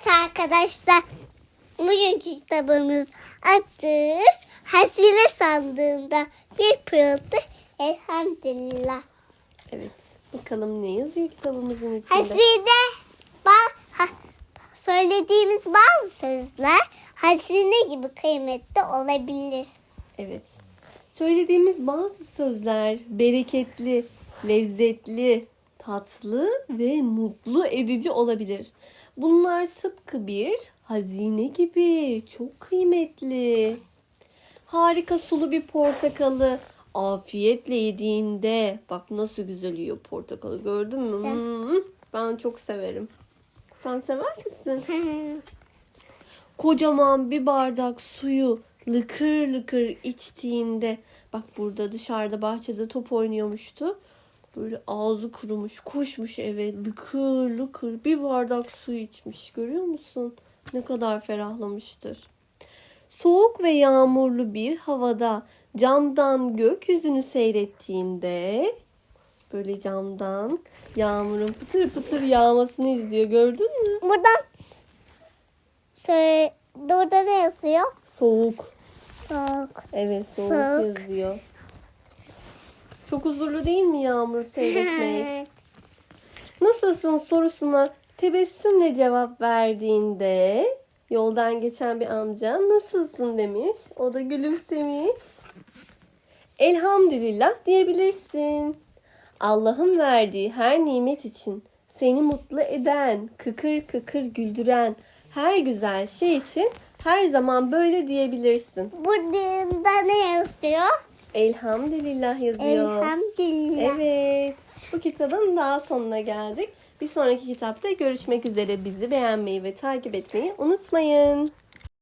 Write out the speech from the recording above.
Evet arkadaşlar. Bugünkü kitabımız adı Hazine Sandığında Bir Pırıltı Elhamdülillah. Evet. Bakalım ne yazıyor kitabımızın içinde? Hazine ba- ha- söylediğimiz bazı sözler hazine gibi kıymetli olabilir. Evet. Söylediğimiz bazı sözler bereketli, lezzetli, tatlı ve mutlu edici olabilir. Bunlar tıpkı bir hazine gibi. Çok kıymetli. Harika sulu bir portakalı afiyetle yediğinde bak nasıl güzel yiyor portakalı gördün mü? Hmm, ben çok severim. Sen sever misin? kocaman bir bardak suyu lıkır lıkır içtiğinde bak burada dışarıda bahçede top oynuyormuştu. Böyle ağzı kurumuş koşmuş eve lıkır lıkır bir bardak su içmiş görüyor musun? Ne kadar ferahlamıştır. Soğuk ve yağmurlu bir havada camdan gökyüzünü seyrettiğinde böyle camdan yağmurun pıtır pıtır yağmasını izliyor gördün mü? Buradan söyle, burada ne yazıyor? Soğuk. Soğuk. Evet soğuk, Soğuk. yazıyor. Çok huzurlu değil mi Yağmur seyretmek? Nasılsın sorusuna tebessümle cevap verdiğinde yoldan geçen bir amca nasılsın demiş. O da gülümsemiş. Elhamdülillah diyebilirsin. Allah'ın verdiği her nimet için seni mutlu eden, kıkır kıkır güldüren her güzel şey için her zaman böyle diyebilirsin. Burada ne yazıyor? Elhamdülillah yazıyor. Elhamdülillah. Evet. Bu kitabın daha sonuna geldik. Bir sonraki kitapta görüşmek üzere. Bizi beğenmeyi ve takip etmeyi unutmayın.